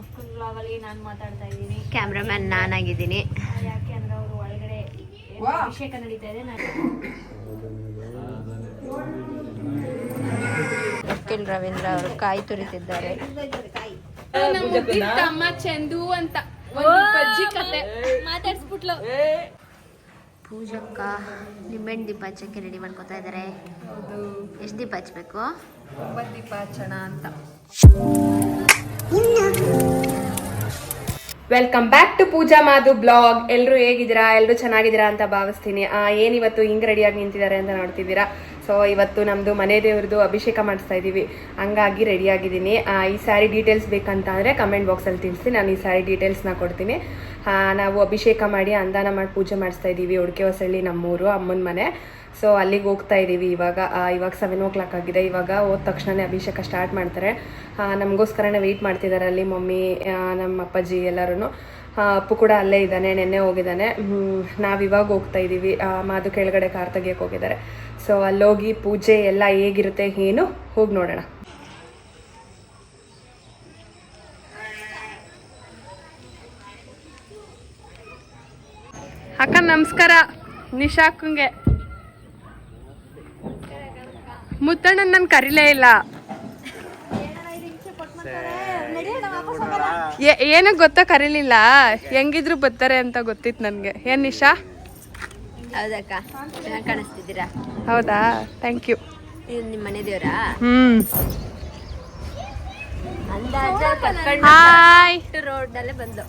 ಅಕ್ಕನ ಬ್ಲಾಗಲ್ಲಿ ನಾನು ಮಾತಾಡ್ತಾ ಇದ್ದೀನಿ. ಕ್ಯಾಮ್ರಾಮನ್ ನಾನಾಗಿದ್ದೀನಿ. ಯಾಕೆ ಅಂದ್ರೆ ಅವರು ಒಳಗಡೆ ಅಭಿಷೇಕ ನಡೀತಾ ಇದೆ ನಾನು ಅಖಿಲ್ ರವೀಂದ್ರ ಅವರು ಕಾಯಿ ತುರಿತಿದ್ದಾರೆ. ತಮ್ಮ ಚಂದು ಅಂತ ಮಾತಾಡ್ಸ್ಬಿಟ್ಲು. ಪೂಜಕ್ಕ ನಿಂಬೆಹಣ್ಣು ದೀಪ ಹಚ್ಚಕ್ಕೆ ರೆಡಿ ಮಾಡ್ಕೊತಾ ಇದ್ದಾರೆ ಎಷ್ಟು ದೀಪ ಹಚ್ಬೇಕು? ಒಂಬತ್ತು ದೀಪ ಹಚ್ಚೋಣ ಅಂತ. Welcome back to Pooja Madhu blog ಎಲ್ಲರೂ ಹೇಗಿದ್ದೀರಾ? ಎಲ್ಲರೂ ಚೆನ್ನಾಗಿದ್ದೀರಾ ಅಂತ ಭಾವಿಸ್ತೀನಿ. ಆ, ಏನಿವತ್ತು ಹಿಂಗೆ ರೆಡಿಯಾಗಿ ನಿಂತಿದ್ದಾರೆ ಅಂತ ನೋಡ್ತಿದ್ದೀರಾ? ಸೊ ಇವತ್ತು ನಮ್ಮದು ಮನೆ ದೇವ್ರದ್ದು ಅಭಿಷೇಕ ಮಾಡಿಸ್ತಾ ಇದ್ದೀವಿ. ಹಂಗಾಗಿ ರೆಡಿಯಾಗಿದ್ದೀನಿ ಈ ಸ್ಯಾರಿ ಡೀಟೇಲ್ಸ್ ಬೇಕಂತ ಅಂದರೆ ಕಮೆಂಟ್ ಬಾಕ್ಸಲ್ಲಿ ತಿಳಿಸಿ ನಾನು ಈ ಸ್ಯಾರಿ ಡೀಟೇಲ್ಸ್ನ ಕೊಡ್ತೀನಿ. ನಾವು ಅಭಿಷೇಕ ಮಾಡಿ ಅಂದಾನ ಮಾಡಿ ಪೂಜೆ ಮಾಡಿಸ್ತಾ ಇದ್ದೀವಿ. ಉಡುಕೆ ಹೊಸಳ್ಳಿ ನಮ್ಮೂರು, ಅಮ್ಮನ ಮನೆ. ಸೊ ಅಲ್ಲಿಗೆ ಹೋಗ್ತಾ ಇದ್ದೀವಿ ಇವಾಗ. ಇವಾಗ ಸೆವೆನ್ ಓ ಕ್ಲಾಕ್ ಆಗಿದೆ. ಇವಾಗ ಹೋದ ತಕ್ಷಣನೇ ಅಭಿಷೇಕ ಸ್ಟಾರ್ಟ್ ಮಾಡ್ತಾರೆ. ನಮಗೋಸ್ಕರನೇ ವೆಯ್ಟ್ ಮಾಡ್ತಿದ್ದಾರೆ ಅಲ್ಲಿ ಮಮ್ಮಿ ನಮ್ಮ ಅಪ್ಪಾಜಿ ಎಲ್ಲರೂ ಅಪ್ಪು ಕೂಡ ಅಲ್ಲೇ ಇದ್ದಾನೆ, ನೆನ್ನೆ ಹೋಗಿದ್ದಾನೆ. ನಾವು ಇವಾಗ ಹೋಗ್ತಾ ಇದ್ದೀವಿ. ಮಾದು ಕೆಳಗಡೆ ಕಾರ್ ತೆಗಿಯಕ್ಕೆ ಹೋಗಿದ್ದಾರೆ. ಸೊ ಅಲ್ಲೋಗಿ ಪೂಜೆ ಎಲ್ಲ ಹೇಗಿರುತ್ತೆ, ಏನು, ಹೋಗಿ ನೋಡೋಣ. ಅಕ್ಕ ನಮಸ್ಕಾರ. ನಿಶಾಕಂಗೆ ಮುತ್ತಣ್ಣ ನನ್ ಕರಿಲೇ ಇಲ್ಲ. ಏನ ಗೊತ್ತ ಕರೀಲಿಲ್ಲ. ಹೆಂಗಿದ್ರು ಬರ್ತಾರೆ ಅಂತ ಗೊತ್ತಿತ್ತು ನನ್ಗೆ. ಏನ್ ನಿಶಾ? ಹೌದಕ್ಕ ಕಾಣಿಸ್ತಿದ್ದೀರಾ? ಹೌದಾ? ಥ್ಯಾಂಕ್ ಯು ಇದು ನಿಮ್ಮ ಮನೆ ದೇವರಾ? ಹ್ಮ್. ಅಂದಾಜ ಹಾಯ್ ರೋಡಲ್ಲೇ ಬಂದು.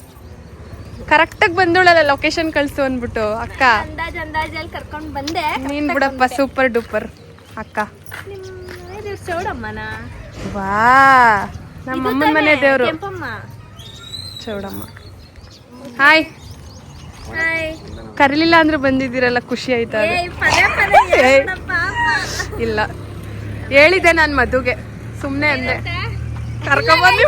ಕರೆಕ್ಟಾಗಿ ಬಂದೋಳಲ್ಲ ಲೊಕೇಶನ್ ಕಳ್ಸು ಅಂದ್ಬಿಟ್ಟು ಅಕ್ಕ. ಅಂದಾಜ್ ಅಂದಾಜಲ್ಲಿ ಕರ್ಕೊಂಡು ಬಂದೆ. ನೀನ್ ಬಿಡಪ್ಪ ಸೂಪರ್ ಡೂಪರ್ ಅಕ್ಕ. ಚೌಡಮ್ಮನ. ವಾ ನಮ್ಮ ಅಮ್ಮನ ಮನೆ ದೇವರು. ಚೌಡಮ್ಮ. ಹಾಯ್ ಹಾಯ್ ಕರೀಲಿಲ್ಲ ಅಂದ್ರೆ ಬಂದಿದ್ದೀರಲ್ಲ ಖುಷಿ ಆಯ್ತಾ. ಇಲ್ಲ. ಹೇಳಿದೆ ನಾನು ಮದುಗೆ ಸುಮ್ಮನೆ ಅಂದೆ. ಕರ್ಕೊಬಂದು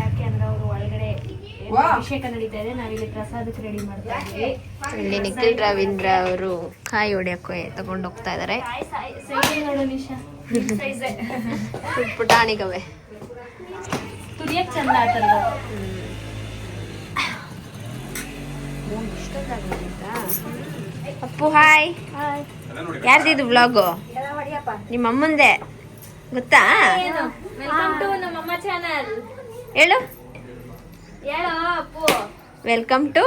ಯಾಕೆ ಅಂದ್ರೆ ಅವರು ಒಳಗಡೆ ಅಭಿಷೇಕ ನಡೀತಾ ಇದೆ ನಾವಿಲ್ಲಿ ಪ್ರಸಾದಕ್ಕೆ ರೆಡಿ ಮಾಡ್ತಾ ಇದ್ದೀವಿ. ಇಲ್ಲಿ ನಿಖಿಲ್ ರವೀಂದ್ರ ಅವರು ಕಾಯಿ ಹೊಡೆಯಕ್ಕೆ ತಗೊಂಡು ಹೋಗ್ತಾ ಇದ್ದಾರೆ ಸೈಡ್ ನೋಡು ನಿಶಾ. ಸೈಜೆ ಪುಟಾಣಿಗವೆ. ತುರಿಯಕ್ ಚಂದ ಆತದ ಅಪ್ಪು ಹಾಯ್. ಯಾರ್ದಿದು ಬ್ಲಾಗ್ ನಿಮ್ಮ ಅಮ್ಮಂದೆ ಗೊತ್ತಾ? ವೆಲ್ಕಮ್ ಟು ನಮ್ಮಮ್ಮ ಚಾನಲ್ ಹೇಳು. ಹೇಳೋ Appu. Welcome to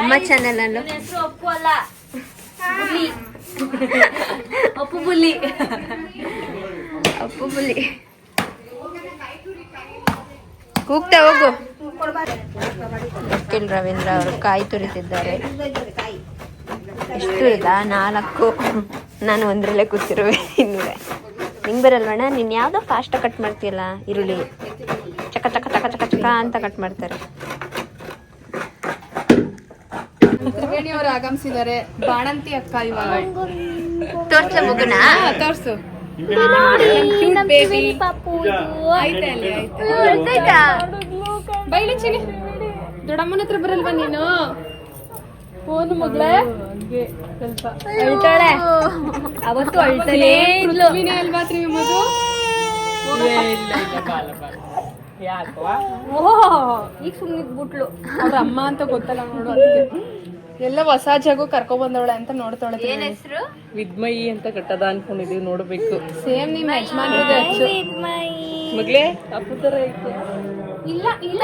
Amma channel ಅಲ್ಲ ಹೆಸರು ಅಪ್ಪು ಅಲ್ಲ. ಬುಲ್ಲಿ. ಅಪ್ಪು ಬುಲ್ಲಿ. ಅಪ್ಪು ಬುಲಿ ಕೂಗ್ತಾ ಹೋಗು. ನಿಖಿಲ್ ರವೀಂದ್ರ ಅವರು ಕಾಯಿ ತುರಿತಿದ್ದಾರೆ. ಎಷ್ಟು ಇಲ್ಲ ನಾಲ್ಕು. ನಾನು ಒಂದರಲ್ಲೇ ಕೂತಿರುವೆ. ಇನ್ನೂರೆ. ನಿಂಗೆ ಬರಲ್ವಣ್ಣ? ನೀನು ಯಾವುದೋ ಫಾಸ್ಟ್ ಕಟ್ ಮಾಡ್ತೀಯಲ್ಲ ಈರುಳ್ಳಿ. ಚಕ ಅಂತ ಕಟ್ ಮಾಡ್ತಾರೆ. ತ್ರಿವೇಣಿಯವರು ಆಗಮಿಸಿದ್ದಾರೆ. ಬಾಣಂತಿ ಅಕ್ಕ ಇವಾಗ. ತೋರ್ಸ ಮಗುನ. ಬೈಲಿ ಚಿನಿ ದೊಡ್ಡಮ್ಮನ ಹತ್ರ ಬರಲ್ವಾ ನೀನು? ಫೋನ್ ಮಗಳೇ ಸ್ವಲ್ಪ ಅಳ್ತಾಳೆ. ಅವತ್ತು ಅಲ್ವಾ ತ್ರಿವಿ ಮಗು ಓಹ್ ಈಗ ಸುಮ್ಮನೆ ಬಿಟ್ಲು ಅವ್ರ ಅಮ್ಮ ಅಂತ ಗೊತ್ತಲ್ಲ ನೋಡು ಅದಕ್ಕೆ. ಎಲ್ಲ ಹೊಸ ಜಾಗ ಕರ್ಕೊಂಡ್ ಬಂದವಳೆ ಅಂತ ನೋಡ್ತಾಳೆ ಏನ್ ಹೆಸರು? ವಿದ್ಮಯಿ ಅಂತ ಕಟ್ಟದ ಅನ್ಕೊಂಡಿದೀವಿ ನೋಡ್ಬೇಕು. ಸೇಮ್ ನಿಮ್ ಯಜಮಾನ್ರದ್ದು ಹೆಚ್ಚು ಮಗ್ಲೇ ಅಪ್ಪು ತರ ಐತೆ ಇಲ್ಲ ಇಲ್ಲ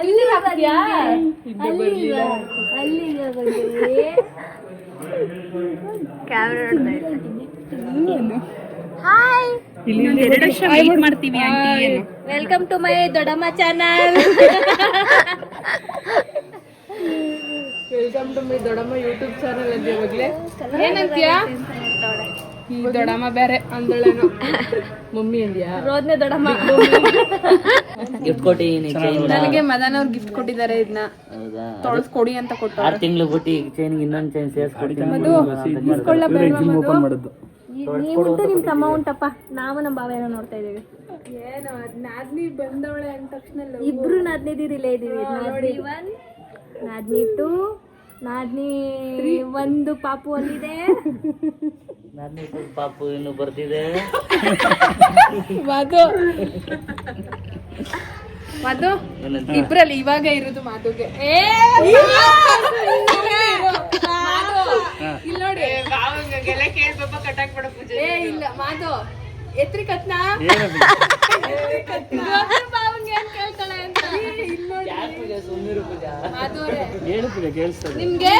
ಅಲ್ಲಿ ಹಾಕ್ತೀಯಾ? ಅಲ್ಲಿ camera hi welcome to my ದೊಡ್ಡಮ್ಮ ಚಾನಲ್ ವೆಲ್ಕಮ್ ಟು ಮೈ ದೊಡ್ಡಮ್ಮ ಯೂಟ್ಯೂಬ್ ಚಾನಲ್ ಅಲ್ಲಿ ಇವಾಗಲೇ ಏನಂತೀಯ? ಈ ದೊಡ್ಡಮ್ಮ ಬೇರೆ. ಅಂದಳೇನು. ಮಮ್ಮಿ ಅಂದ್ಯಾ? ರೋದ್ನೆ ದೊಡ್ಡಮ್ಮ. ಗಿಫ್ಟ್ ಕೊಟ್ಟಿ ನನಗೆ ಮದನ್ ಅವ್ರು ಗಿಫ್ಟ್ ಕೊಟ್ಟಿದ್ದಾರೆ ಇದನ್ನ ತೊಳ್ಸ್ಕೊಡಿ ಕೊಡಿ ಅಂತ ಕೊಟ್ಟು ಆರು ತಿಂಗಳು ಬಿಟ್ಟು ಚೈನ್ ಇನ್ನೊಂದು ಚೈನ್ ಸೇರಿಸ್ಕೊಡ್ತೀನಿ ನೀವುಂಟು ನಿಮ್ ತಮ್ಮ ಉಂಟಪ್ಪ. ನಾವು ನಮ್ಮ ಭಾವ ಏನೋ ನೋಡ್ತಾ ಇದೀವಿ ಏನು ನಾದ್ನಿ ಬಂದವಳೆ ಅಂದ ತಕ್ಷಣ ಇಬ್ರು ನಾದ್ನಿದಿರಿಲೇ ಇದೀವಿ ನಾದ್ನಿ ಒನ್ ನಾದ್ನಿ ಟೂ ನಾದ್ನಿ ಒಂದು ಪಾಪು ಒಂದಿದೆ ನಾನು ಪಾಪು ಇನ್ನು ಬರ್ತಿದೆ ಮಾತು ಮಾತು ಇಬ್ರಲ್ಲಿ ಇವಾಗ ಇರೋದು ಮಾತುಗೆ ಇಲ್ಲಿ ನೋಡಿ ಏ ಇಲ್ಲ ಮಾಧು ಎತ್ರಿ ಕತ್ನಾ? ನಿಮ್ಗೆ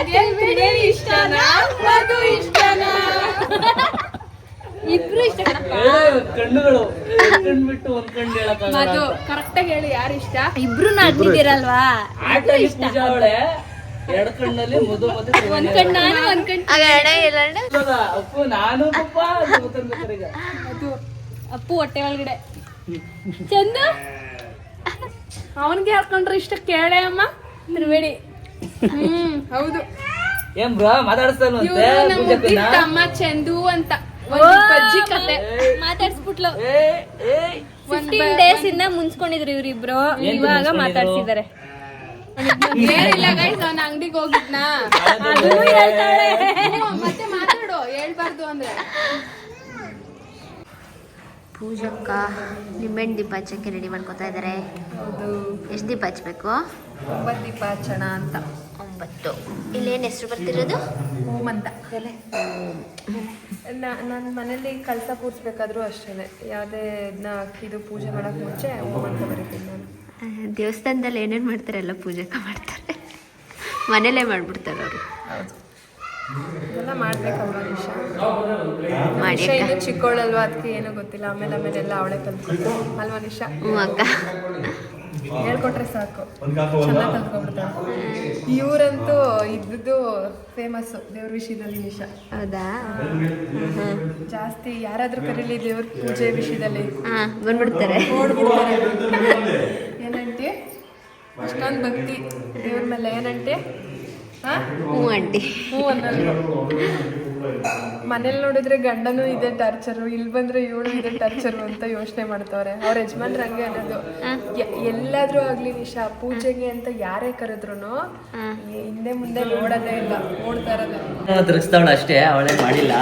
ಇಷ್ಟನಾ? ಮಧು ಇಷ್ಟನಾ? ಇಬ್ರು ಇಷ್ಟ ಕಣ್ಣುಗಳು ಕಣ್ಣು ಬಿಟ್ಟು ಒಂದ್ ಕಣ್ಣು ಹೇಳಕ್ಕಾಗಲ್ಲ ಮಧು ಕರೆಕ್ಟಾಗಿ ಹೇಳಿ ಯಾರು ಇಷ್ಟ? ಇಬ್ರು ಇಷ್ಟ. ಅವಳೆ ಎರಡು ಕಣ್ಣಲ್ಲಿ ಮಧು ಮತ್ತೆ ತ್ರಿವೇಣಿ ಅವಳೆ. ನಾನು ಒಂದ್ ಕಣ್ ಆಗ ಅಣ್ಣ? ಎಲ್ಲಣ್ಣ ಹೌದಾ? ಅಪ್ಪು ನಾನು ಪಪ್ಪ ಅಂತ ಗೊತ್ತಾಗ್ಬೇಕು ಈಗ. ಮಧು ಅಪ್ಪು ಹೊಟ್ಟೆ ಒಳಗಡೆ. ಚಂದ? ಅವನ್ಗೆ ಹೇಳ್ಕೊಂಡ್ರೆ ಇಷ್ಟ ಕೇಳೆ ಅಮ್ಮ. ತ್ರಿವೇಣಿ ಹ್ಮ್ ಹೌದು. ಏನ್ ಬ್ರೋ ಮಾತಾಡಿಸ್ತಾನಂತೆ ಇವ್ರು ನಮ್ಮ ಮುದ್ದಿನ ತಮ್ಮ ಚಂದು ಅಂತ. ಒಂದ್ ಬಜ್ಜಿ ಕತೆ. ಮಾತಾಡ್ಸ್ಬಿಟ್ಲು. ಏ ಏ ಫಿಫ್ಟೀನ್ ಡೇಸ್ ಇಂದ ಮುನ್ಸ್ಕೊಂಡಿದ್ರು ಇವ್ರಿಬ್ರು. ಏನ್ ಇವಾಗ ಮುನ್ಸ್ಕೊಂಡಿದ್ರು? ಏನಿಲ್ಲ ಗೈಸ್ ನಾನು ಅಂಗಡಿಗೆ ಹೋಗಿದ್ನಾ? ಹ್ಮ್, ಮತ್ತೆ ಮಾತಾಡು ಹೇಳ್ಬಾರ್ದು ಅಂದ್ರೆ. ಪೂಜಕ್ಕ ನಿಂಬೆಹಣ್ಣು ದೀಪ ಹಚ್ಚಕ್ಕೆ ರೆಡಿ ಮಾಡ್ಕೊತಾ ಇದ್ದಾರೆ ಎಷ್ಟು ದೀಪ ಹಚ್ಚಬೇಕು ಒಂಬತ್ತು ದೀಪ ಹಚ್ಚೋಣ ಅಂತ. ಒಂಬತ್ತು. ಇಲ್ಲೇನು ಹೆಸರು ಬರ್ತಿರೋದು? ಓಂ ಅಂತ ನನ್ನ ಮನೇಲಿ ಕಳಸ ಕೂರಿಸ್ಬೇಕಾದ್ರೂ ಅಷ್ಟೇ ಯಾವುದೇ ಇದನ್ನ ಇದು ಪೂಜೆ ಮಾಡಕ್ ಮುಂಚೆ ಓಂ ಅಂತ ಬರೀತೀನಿ ನಾನು. ದೇವಸ್ಥಾನದಲ್ಲಿ ಏನೇನು ಮಾಡ್ತಾರೆ ಎಲ್ಲ ಪೂಜಕ ಮಾಡ್ತಾರೆ. ಮನೇಲೇ ಮಾಡ್ಬಿಡ್ತಾರೆ ಅವರು. ಮಾಡಿ ಚಿಕ್ಕವಳಲ್ವಾ ಅದಕ್ಕೆ ಏನೂ ಗೊತ್ತಿಲ್ಲ. ಆಮೇಲೆ ಆಮೇಲೆ ಎಲ್ಲ ಅವಳೆ ಕಲ್ತ್ಕೊಂಡು ಅಲ್ವಾ ನಿಶಾ? ಹ್ಞೂ ಅಕ್ಕ. ಹೇಳ್ಕೊಟ್ರೆ ಸಾಕು. ಚೆನ್ನಾಗಿ ಕಲ್ತ್ಕೊಂಡ್ಬಿಡ್ತಾಳೆ ಇವರಂತೂ ಇದ್ದದ್ದು ಫೇಮಸ್ಸು ದೇವ್ರ ವಿಷಯದಲ್ಲಿ ನಿಶಾ. ಹೌದಾ? ಜಾಸ್ತಿ ಯಾರಾದ್ರೂ ಕರೀಲಿ ದೇವ್ರ ಪೂಜೆ ವಿಷಯದಲ್ಲಿ. ಹಾಂ ಬಂದ್ಬಿಡ್ತಾರೆ. ನೋಡ್ಬಿಡ್ತಾರೆ. ಅಷ್ಟೊಂದು ಭಕ್ತಿ ದೇವ್ರ ಮೇಲೆ ಏನಂತೆ ಹಾ? ಹ್ಞೂ ಆಂಟಿ. ಹ್ಞೂ ಅನ್ನೋದು. ಮನೇಲಿ ನೋಡಿದ್ರೆ ಗಂಡನೂ ಇದೆ ಟಾರ್ಚರು ಇಲ್ಲಿ ಬಂದ್ರೆ ಇವಳು ಇದೆ ಟಾರ್ಚರು ಅಂತ ಯೋಚನೆ ಮಾಡ್ತಾವ್ರೆ. ಅವ್ರ ಯಜಮಾನ್ರು ಹಂಗೆ ಅನ್ನೋದು. ಎಲ್ಲಾದ್ರೂ ಆಗ್ಲಿ ನಿಶಾ ಪೂಜೆಗೆ ಅಂತ ಯಾರೇ ಕರೆದ್ರು ಹಿಂದೆ ಮುಂದೆ ನೋಡೋದೇ ಇಲ್ಲ ನೋಡ್ತಾ ಇರೋದು. ತಿರ್ಗಿಸ್ತಾವಳ ಅಷ್ಟೇ ಅವಳೇ ಮಾಡಿಲ್ಲ.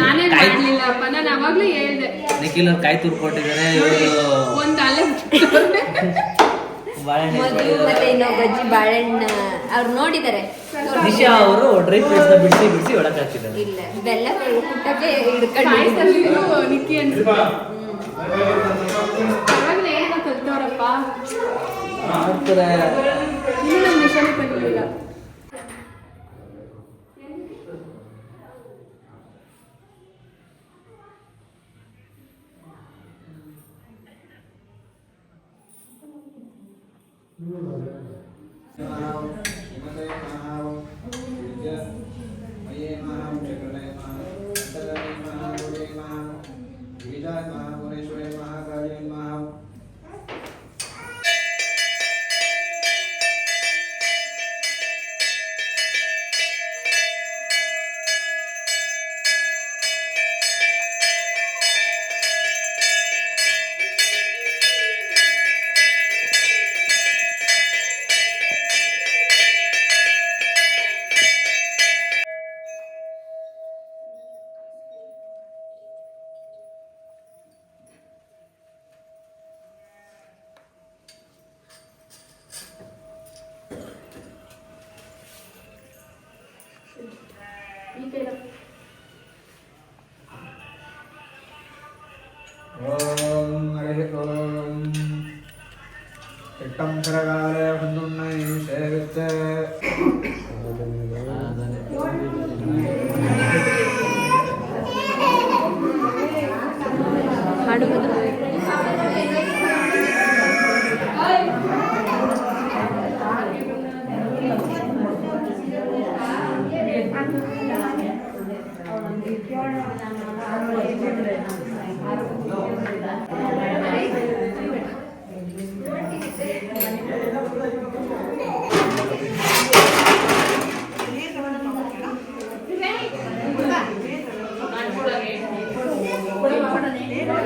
ನಾನೇ ಅವಾಗ್ಲೂ ಹೇಳ್ದೆ. ನಿಖಿಲ್ ಅವ್ರು ಕಾಯಿ ತುರ್ದು ಮಧು ಮತ್ತೆ ಇನ್ನೊಬ್ಬ ಅಜ್ಜಿ ಬಾಳೆಹಣ್ಣು ಅವ್ರು ನೋಡಿದ್ದಾರೆ. ನಿಶಾ ಅವರು ಡ್ರೈ ಫ್ರೂಟ್ಸ್ ಬಿಡಿಸಿ ಬಿಡಿಸಿ ಒಳಗೆ ಹಾಕಿದ್ದಾರೆ ಇಲ್ಲ ಬೆಲ್ಲ ಕುಟ್ಟಕ್ಕೆ ಹಿಡ್ಕೊಂಡು ನಿಕ್ಕಿ ಅನ್ಸುತ್ತೆ ಏನೋ ಕಲ್ತವ್ರಪ್ಪ. Araw, iba tayong ahawang ನಮ್ಮ ನಿಶಾನೆ ಕಲಿಲಿಲ್ಲ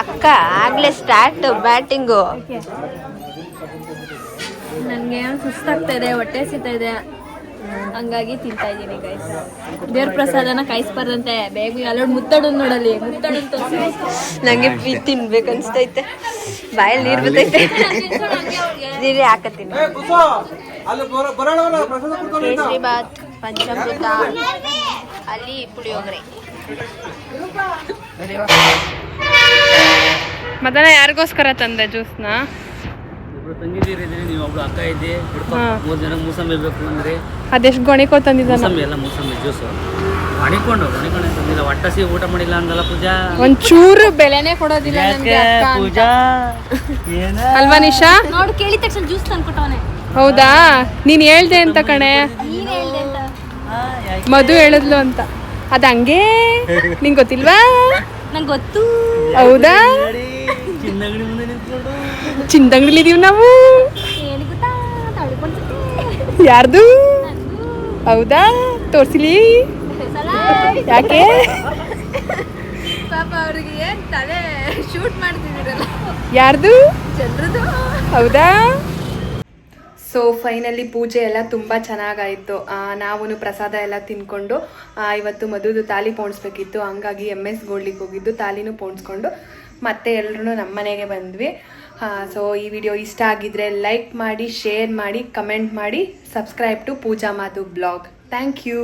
ಅಕ್ಕ ಆಗ್ಲೇ ಸ್ಟಾರ್ಟ್ ಬ್ಯಾಟಿಂಗು ನನಗೆ ಸುಸ್ತಾಗ್ತಾ ಇದೆ ಹೊಟ್ಟೆ ಸಿಗ್ತಾ ಇದೆ. ಹಂಗಾಗಿ ತಿಂತಾ ಇದ್ದೀನಿ ಗೈಸ್ ದೇವ್ರ ಪ್ರಸಾದನ ಕಾಯಿಸ್ಬಾರ್ದಂತೆ. ಬೇಗ ಅಲ್ಲೋಡ್ ಮುತ್ತಡನ್ ನೋಡಲಿ ಮುತ್ತಡನ್ ತೋರಿಸಿ. ನಂಗೆ ತಿನ್ಬೇಕು ಅನ್ಸ್ತೈತೆ. ಬಾಯಲ್ಲಿ ನೀರು ಬರ್ತೈತೆ. ನೀರಿ ಹಾಕತ್ತೀನಿ. ಕೇಸರಿಬಾತ್ ಪಂಚಾಮೃತ ಅಲ್ಲಿ ಪುಳಿಯೋಗರೆ ಮದನ ಯಾರಿಗೋಸ್ಕರ ತಂದೆ ಜ್ಯೂಸ್ನ? ಒಬ್ರು ತಂಗಿದೀರಿ ಇದ್ದೀರಿ ನೀವು ಒಬ್ರು ಅಕ್ಕ ಇದ್ದಿ ಹಿಡ್ಕೊ ಹಾ. ಮೂರು ಜನ ಮೂಸಂಬಿ ಬೇಕು ಅಂದ್ರೆ. ಅದೆಷ್ಟು ಗೊಣಿಕೋ ತಂದಿದ್ದಾನ? ಮೂಸಂಬಿ ಎಲ್ಲ ಮೂಸಂಬಿ ಜ್ಯೂಸು. ಅಣಿಕೊಂಡು ಅಣಿಕೊಂಡು ತಂದಿಲ್ಲ. ಒಟ್ಟಸಿ ಊಟ ಮಾಡಿಲ್ಲ ಅಂದಲ್ಲ ಪೂಜಾ? ಒಂಚೂರು ಬೆಲೆನೆ ಕೊಡೋದಿಲ್ಲ ನನ್ಗೆ ಅಕ್ಕ ಅಂತ. ಪೂಜಾ? ಏನ? ಅಲ್ವಾ ನಿಶಾ? ನೋಡು ಕೇಳಿದ ತಕ್ಷಣ ಜ್ಯೂಸ್ ತಂದ್ಕೊಟ್ಟವನೆ. ಹೌದಾ? ನೀನ್ ಹೇಳ್ದೆ ಅಂತ ಕಣೆ. ನೀನ್ ಹೇಳ್ದೆ ಅಂತ. ಆ, ಮಧು ಹೇಳಿದ್ಲು ಅಂತ. ಅದ ಹಂಗೆ? ನಿಂಗ್ ಗೊತ್ತಿಲ್ವಾ? ನಂಗೆ ಗೊತ್ತು. ಹೌದಾ? ಚಿನ್ನಗಡಿ ಚಿಂದಂಗಡಿಲಿ ಇದೀವಿ ನಾವು. ಯಾರ್ದು? ಹೌದಾ? ತೋರ್ಸಿಲಿ. ಯಾಕೆ? ಪಾಪ ಅವ್ರಿಗೆ ಏನ್ ತಲೆ ಶೂಟ್ ಮಾಡ್ತಿದ್ದೀರಲ್ಲ ಯಾರ್ದು? ಚಂದ್ರದು ಹೌದಾ? ಸೊ ಫೈನಲಿ ಪೂಜೆ ಎಲ್ಲ ತುಂಬ ಚೆನ್ನಾಗಾಯಿತು. ನಾವು ಪ್ರಸಾದ ಎಲ್ಲ ತಿನ್ಕೊಂಡು ಆ, ಇವತ್ತು ಮದುವೆದು ತಾಲಿ ಪೋಣಿಸ್ಬೇಕಿತ್ತು. ಹಂಗಾಗಿ ಎಂ ಎಸ್ ಗೋಲ್ಡಿಗೆ ಹೋಗಿದ್ದು ತಾಲಿನೂ ಪೋಣಿಸ್ಕೊಂಡು ಮತ್ತೆ ಎಲ್ಲರೂ ನಮ್ಮ ಮನೆಗೆ ಬಂದ್ವಿ. ಸೊ ಈ ವಿಡಿಯೋ ಇಷ್ಟ ಆಗಿದ್ರೆ ಲೈಕ್ ಮಾಡಿ ಶೇರ್ ಮಾಡಿ ಕಮೆಂಟ್ ಮಾಡಿ ಸಬ್ಸ್ಕ್ರೈಬ್ ಟು ಪೂಜಾ ಮಾತು ಬ್ಲಾಗ್ ಥ್ಯಾಂಕ್ ಯು